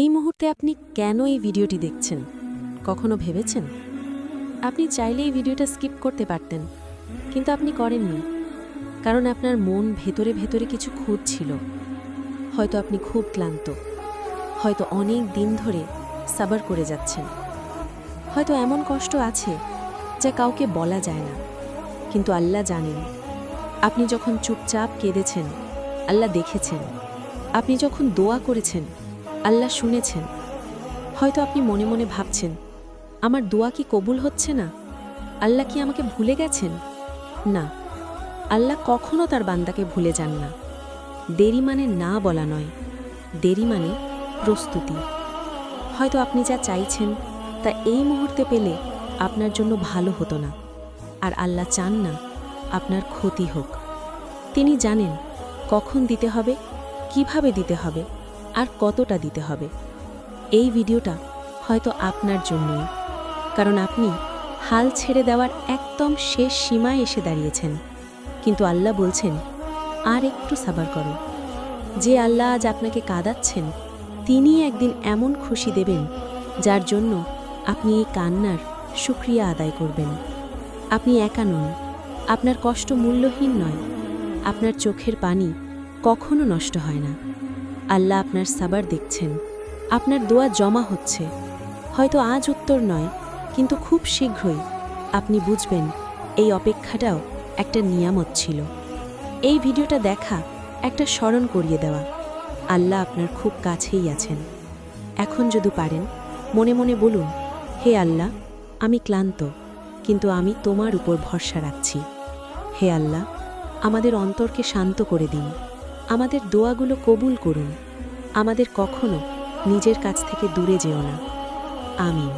এই মুহূর্তে আপনি কেন এই ভিডিওটি দেখছেন? কখনো ভেবেছেন? আপনি চাইলে এই ভিডিওটা স্কিপ করতে পারতেন, কিন্তু আপনি করেননি, কারণ আপনার মন ভেতরে ভেতরে কিছু খুঁজছিল। হয়তো আপনি খুব ক্লান্ত, হয়তো অনেক দিন ধরে সাবার করে যাচ্ছেন। হয়তো এমন কষ্ট আছে যা কাউকে বলা যায় না, কিন্তু আল্লাহ জানেন। আপনি যখন চুপচাপ কেঁদেছেন, আল্লাহ দেখেছেন। আপনি যখন দোয়া করেছেন আল্লাহ শুনেছেন। হয়তো আপনি মনে মনে ভাবছেন, আমার দোয়া কি কবুল হচ্ছে না? আল্লাহ কি আমাকে ভুলে গেছেন? না, আল্লাহ কখনো তার বান্দাকে ভুলে যান না। দেরি মানে না বলা নয়, দেরি মানে প্রস্তুতি। হয়তো আপনি যা চাইছেন, তা এই মুহূর্তে পেলে আপনার জন্য ভালো হতো না, আর আল্লাহ চান না আপনার ক্ষতি হোক। তিনি জানেন কখন দিতে হবে, কীভাবে দিতে হবে আর কতটা দিতে হবে। এই ভিডিওটা হয়তো আপনার জন্যই, কারণ আপনি হাল ছেড়ে দেওয়ার একদম শেষ সীমায় এসে দাঁড়িয়েছেন। কিন্তু আল্লাহ বলছেন, আর একটু সাবার করো। যে আল্লাহ আজ আপনাকে কাঁদাচ্ছেন তিনি একদিন এমন খুশি দেবেন, যার জন্য আপনি এই কান্নার সুক্রিয়া আদায় করবেন। আপনি একা নন, আপনার কষ্ট মূল্যহীন নয়, আপনার চোখের পানি কখনো নষ্ট হয় না। আল্লাহ আপনার সাবার দেখছেন। আপনার দোয়া জমা হচ্ছে। হয়তো আজ উত্তর নয়, কিন্তু খুব শীঘ্রই আপনি বুঝবেন এই অপেক্ষাটাও একটা নিয়ামত ছিল। এই ভিডিওটা দেখা, একটা স্মরণ করিয়ে দেওয়া। আল্লাহ আপনার খুব কাছেই আছেন। এখন যদি পারেন, মনে মনে বলুন, হে আল্লাহ, আমি ক্লান্ত, কিন্তু আমি তোমার উপর ভরসা রাখছি। হে আল্লাহ, আমাদের অন্তরকে শান্ত করে দিন। আমাদের দোয়াগুলো কবুল করুন। আমাদের কখনো নিজের কাছ থেকে দূরে যেও না। আমিন।